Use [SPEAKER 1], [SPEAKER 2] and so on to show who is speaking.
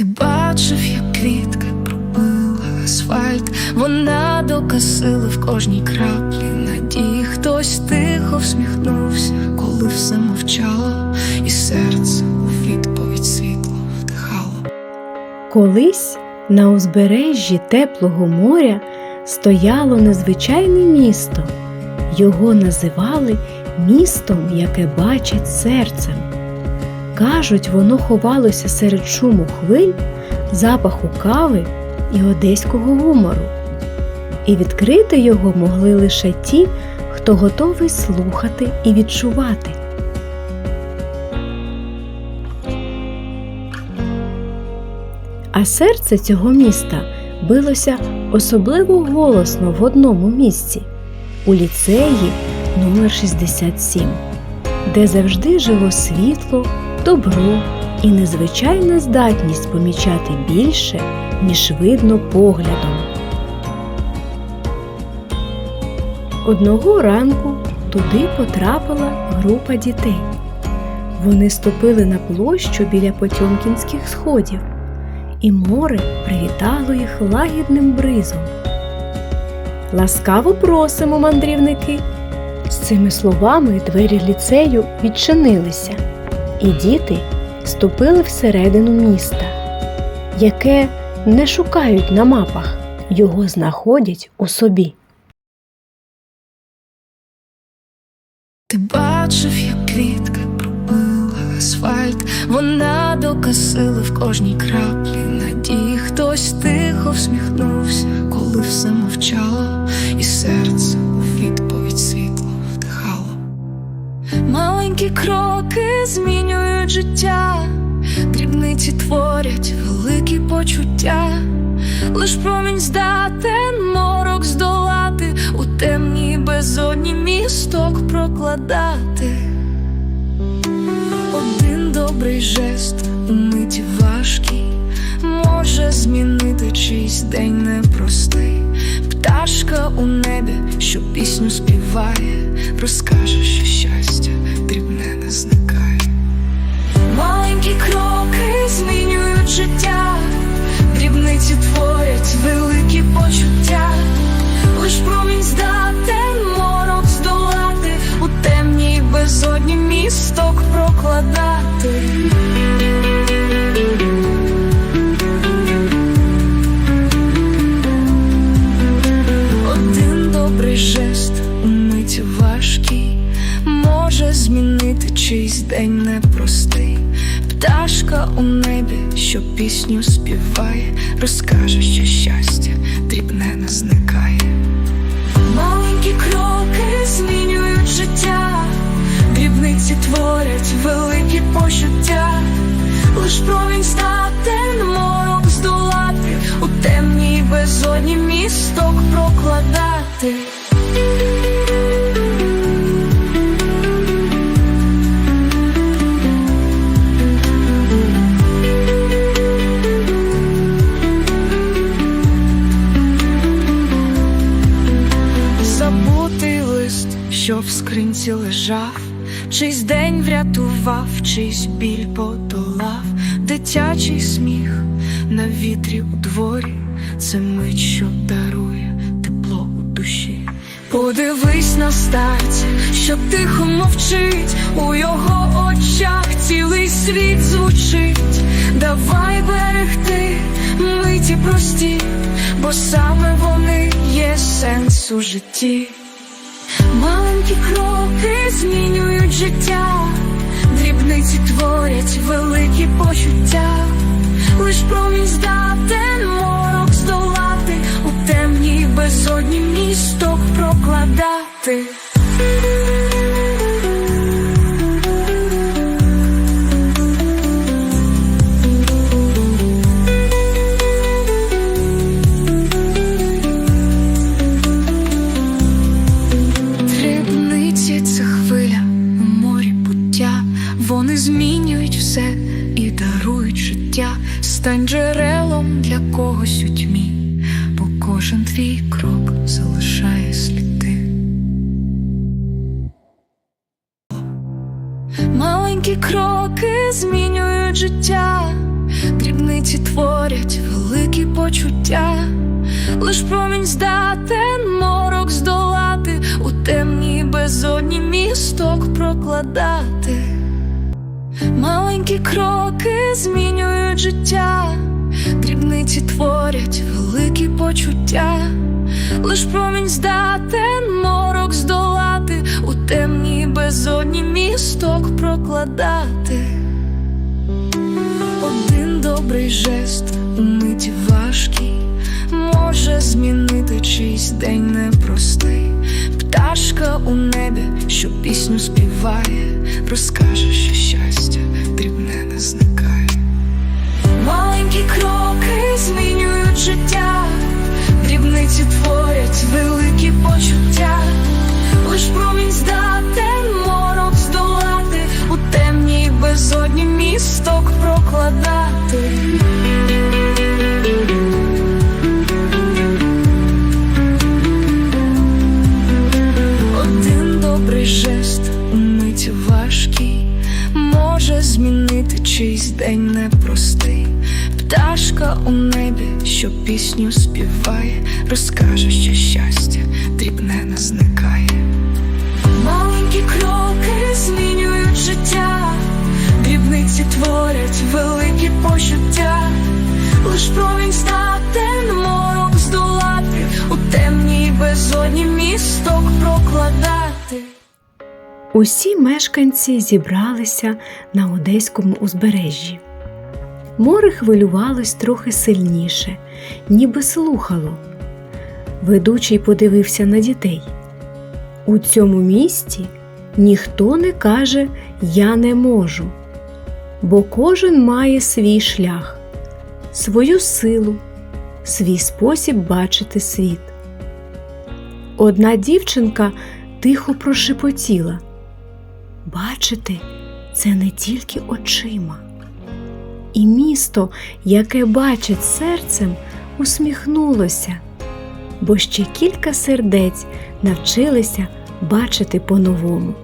[SPEAKER 1] Ти бачив, як квітка пробила асфальт, вона докосила в кожній краплі надії. Хтось тихо всміхнувся, коли все мовчало, і серце у відповідь світло вдихало.
[SPEAKER 2] Колись на узбережжі теплого моря стояло незвичайне місто. Його називали містом, яке бачить серцем. Кажуть, воно ховалося серед шуму хвиль, запаху кави і одеського гумору. І відкрити його могли лише ті, хто готовий слухати і відчувати. А серце цього міста билося особливо голосно в одному місці у ліцеї номер 67 де завжди жило світло, добро і незвичайна здатність помічати більше, ніж видно поглядом. Одного ранку туди потрапила група дітей. Вони ступили на площу біля Потьомкінських сходів і море привітало їх лагідним бризом. Ласкаво просимо, мандрівники. З цими словами двері ліцею відчинилися, і діти ступили всередину міста, яке не шукають на мапах, його знаходять у собі.
[SPEAKER 1] Ти бачив, як квітка пробила асфальт, вона докосила в кожній краплі надії. Хтось тихо всміхнувся, коли все мовчало, і серце Маленькі кроки змінюють життя, дрібниці творять великі почуття, лиш промінь здатен морок здолати, у темній безодні місток прокладати. Один добрий жест у миті важкий може змінити чийсь день непростий. Пташка у небі, що пісню співає, розкаже, що щастя дрібне не зникає. Маленькі кроки змінюють життя, дрібниці творять великі почуття, лиш промінь здатен морок здолати, у темній безодні місток прокладати. У небі, що пісню співає, розкаже, що щастя дрібне не зникає. Маленькі кроки змінюють життя, дрібниці творять великі почуття, лиш промінь здатен морок здолати, у темній безодні місток прокладати. В лежав, чийсь день врятував, чийсь біль подолав, дитячий сміх на вітрі у дворі, це мить, що дарує тепло у душі. Подивись на старця, що тихо мовчить, у його очах цілий світ звучить. Давай берегти миті прості, бо саме вони є сенс у житті. Маленькі кроки змінюють життя, дрібниці творять великі стань джерелом для когось у тьмі, бо кожен твій крок залишає сліди. Маленькі кроки змінюють життя, дрібниці творять великі почуття, лиш промінь здатен морок здолати, у темній безодні місток прокладати. Маленькі кроки змінюють життя, дрібниці творять великі почуття, лиш промінь здатен морок здолати, у темній безодні місток прокладати. Один добрий жест у миті важкий може змінити чийсь день непростий. Пташка у небі, що пісню співає, розкаже, що щастя дрібне не зникає. Маленькі кроки змінюють життя, дрібниці творять великі почуття, лиш промінь здатен чийсь день непростий. Пташка у небі, що пісню співає, розкаже, що щастя дрібне не зникає. Маленькі кроки змінюють життя, дрібниці творять великі почуття, лиш промінь здатен морок здолати, у темній безодні місток прокладати.
[SPEAKER 2] Усі мешканці зібралися на одеському узбережжі. Море хвилювалось трохи сильніше, ніби слухало. Ведучий подивився на дітей. У цьому місті ніхто не каже Я не можу, бо кожен має свій шлях, свою силу, свій спосіб бачити світ. Одна дівчинка тихо прошепотіла. Бачити це не тільки очима. І місто, яке бачить серцем, усміхнулося, бо ще кілька сердець навчилися бачити по-новому.